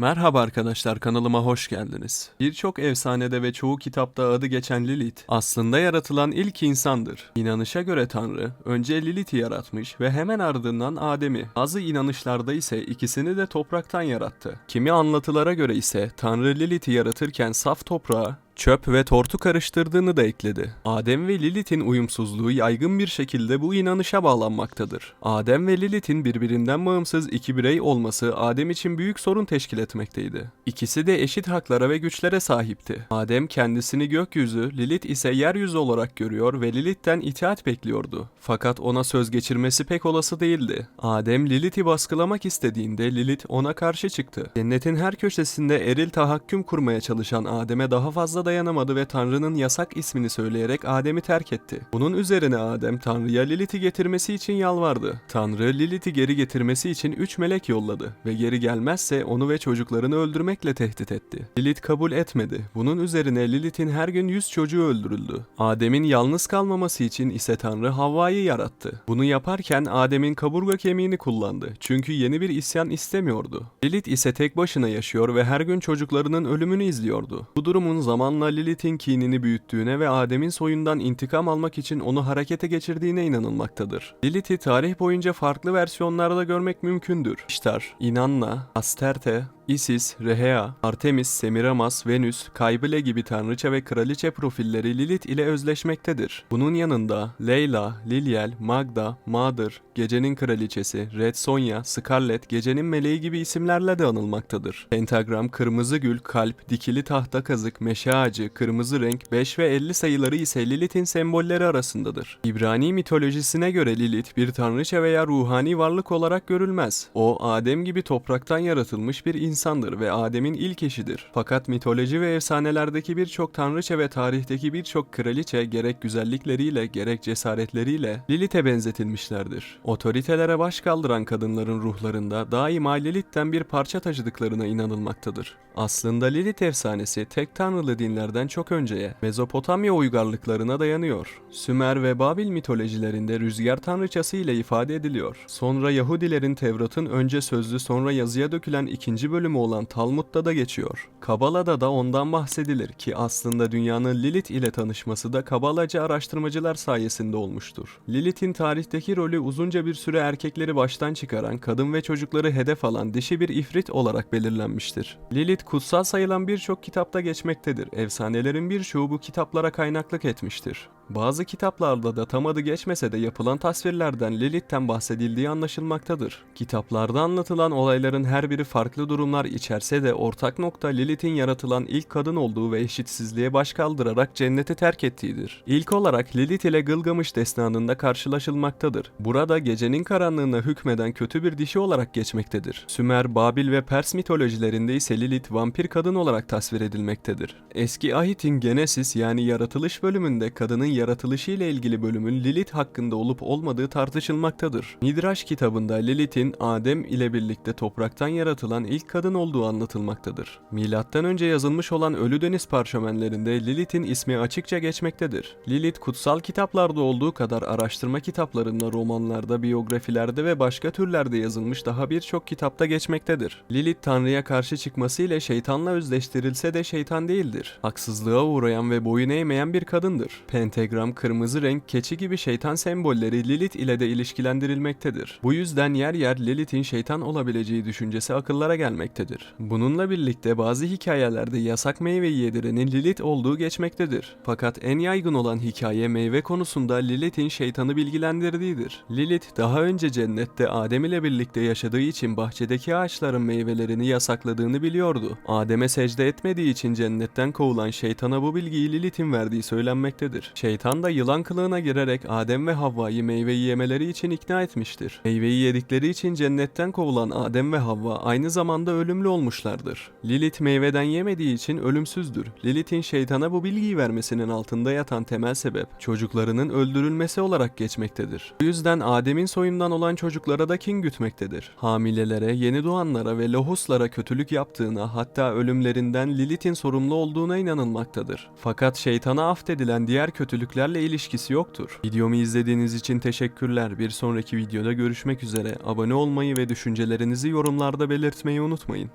Merhaba arkadaşlar kanalıma hoş geldiniz. Birçok efsanede ve çoğu kitapta adı geçen Lilith aslında yaratılan ilk insandır. İnanışa göre Tanrı önce Lilith'i yaratmış ve hemen ardından Adem'i. Bazı inanışlarda ise ikisini de topraktan yarattı. Kimi anlatılara göre ise Tanrı Lilith'i yaratırken saf toprağa çöp ve tortu karıştırdığını da ekledi. Adem ve Lilith'in uyumsuzluğu yaygın bir şekilde bu inanışa bağlanmaktadır. Adem ve Lilith'in birbirinden bağımsız iki birey olması Adem için büyük sorun teşkil etmekteydi. İkisi de eşit haklara ve güçlere sahipti. Adem kendisini gökyüzü, Lilith ise yeryüzü olarak görüyor ve Lilith'ten itaat bekliyordu. Fakat ona söz geçirmesi pek olası değildi. Adem Lilith'i baskılamak istediğinde Lilith ona karşı çıktı. Cennetin her köşesinde eril tahakküm kurmaya çalışan Adem'e daha fazla dayanamadı ve Tanrı'nın yasak ismini söyleyerek Adem'i terk etti. Bunun üzerine Adem Tanrı'ya Lilith'i getirmesi için yalvardı. Tanrı Lilith'i geri getirmesi için üç melek yolladı ve geri gelmezse onu ve çocuklarını öldürmekle tehdit etti. Lilith kabul etmedi. Bunun üzerine Lilith'in her gün yüz çocuğu öldürüldü. Adem'in yalnız kalmaması için ise Tanrı Havva'yı yarattı. Bunu yaparken Adem'in kaburga kemiğini kullandı. Çünkü yeni bir isyan istemiyordu. Lilith ise tek başına yaşıyor ve her gün çocuklarının ölümünü izliyordu. Bu durumun zamanla Lilith'in kinini büyüttüğüne ve Adem'in soyundan intikam almak için onu harekete geçirdiğine inanılmaktadır. Lilith'i tarih boyunca farklı versiyonlarda görmek mümkündür. İştar, Inanna, Asterte, Isis, Rhea, Artemis, Semiramis, Venüs, Kaybele gibi tanrıça ve kraliçe profilleri Lilith ile özleşmektedir. Bunun yanında Leyla, Liliel, Magda, Mother, Gecenin Kraliçesi, Red Sonja, Scarlet, Gecenin Meleği gibi isimlerle de anılmaktadır. Pentagram, kırmızı gül, kalp, dikili tahta kazık, meşe ağacı, kırmızı renk, 5 ve 50 sayıları ise Lilith'in sembolleri arasındadır. İbrani mitolojisine göre Lilith bir tanrıça veya ruhani varlık olarak görülmez. O, Adem gibi topraktan yaratılmış bir insandır ve Adem'in ilk eşidir. Fakat mitoloji ve efsanelerdeki birçok tanrıça ve tarihteki birçok kraliçe gerek güzellikleriyle gerek cesaretleriyle Lilith'e benzetilmişlerdir. Otoritelere baş kaldıran kadınların ruhlarında daima Lilith'ten bir parça taşıdıklarına inanılmaktadır. Aslında Lilith efsanesi tek tanrılı dinlerden çok önceye Mezopotamya uygarlıklarına dayanıyor. Sümer ve Babil mitolojilerinde rüzgar tanrıçası ile ifade ediliyor. Sonra Yahudilerin Tevrat'ın önce sözlü sonra yazıya dökülen ikinci bölümü olan Talmud'da da geçiyor. Kabala'da da ondan bahsedilir ki aslında dünyanın Lilith ile tanışması da Kabalacı araştırmacılar sayesinde olmuştur. Lilith'in tarihteki rolü uzunca bir süre erkekleri baştan çıkaran, kadın ve çocukları hedef alan dişi bir ifrit olarak belirlenmiştir. Lilith kutsal sayılan birçok kitapta geçmektedir. Efsanelerin birçoğu bu kitaplara kaynaklık etmiştir. Bazı kitaplarda da tam adı geçmese de yapılan tasvirlerden Lilith'ten bahsedildiği anlaşılmaktadır. Kitaplarda anlatılan olayların her biri farklı durumlar içerse de ortak nokta Lilith'in yaratılan ilk kadın olduğu ve eşitsizliğe baş kaldırarak cenneti terk ettiğidir. İlk olarak Lilith ile Gılgamış destanında karşılaşılmaktadır. Burada gecenin karanlığına hükmeden kötü bir dişi olarak geçmektedir. Sümer, Babil ve Pers mitolojilerinde ise Lilith vampir kadın olarak tasvir edilmektedir. Eski Ahit'in Genesis yani yaratılış bölümünde kadının yaratılışı ile ilgili bölümün Lilith hakkında olup olmadığı tartışılmaktadır. Midrash kitabında Lilith'in Adem ile birlikte topraktan yaratılan ilk kadın olduğu anlatılmaktadır. Milattan önce yazılmış olan Ölü Deniz parşömenlerinde Lilith'in ismi açıkça geçmektedir. Lilith kutsal kitaplarda olduğu kadar araştırma kitaplarında, romanlarda, biyografilerde ve başka türlerde yazılmış daha birçok kitapta geçmektedir. Lilith Tanrı'ya karşı çıkması ile şeytanla özdeştirilse de şeytan değildir. Haksızlığa uğrayan ve boyun eğmeyen bir kadındır. Pentagram, kırmızı renk, keçi gibi şeytan sembolleri Lilith ile de ilişkilendirilmektedir. Bu yüzden yer yer Lilith'in şeytan olabileceği düşüncesi akıllara gelmektedir. Bununla birlikte bazı hikayelerde yasak meyveyi yedirenin Lilith olduğu geçmektedir. Fakat en yaygın olan hikaye meyve konusunda Lilith'in şeytanı bilgilendirdiğidir. Lilith daha önce cennette Adem ile birlikte yaşadığı için bahçedeki ağaçların meyvelerini yasakladığını biliyordu. Adem'e secde etmediği için cennetten kovulan şeytana bu bilgiyi Lilith'in verdiği söylenmektedir. Şeytan da yılan kılığına girerek Adem ve Havva'yı meyveyi yemeleri için ikna etmiştir. Meyveyi yedikleri için cennetten kovulan Adem ve Havva aynı zamanda ölümlü olmuşlardır. Lilith meyveden yemediği için ölümsüzdür. Lilith'in şeytana bu bilgiyi vermesinin altında yatan temel sebep çocuklarının öldürülmesi olarak geçmektedir. Bu yüzden Adem'in soyundan olan çocuklara da kin gütmektedir. Hamilelere, yeni doğanlara ve lohuslara kötülük yaptığına hatta ölümlerinden Lilith'in sorumlu olduğuna inanılmaktadır. Fakat şeytana affedilen diğer kötülüklerle ilişkisi yoktur. Videomu izlediğiniz için teşekkürler. Bir sonraki videoda görüşmek üzere. Abone olmayı ve düşüncelerinizi yorumlarda belirtmeyi unutmayın.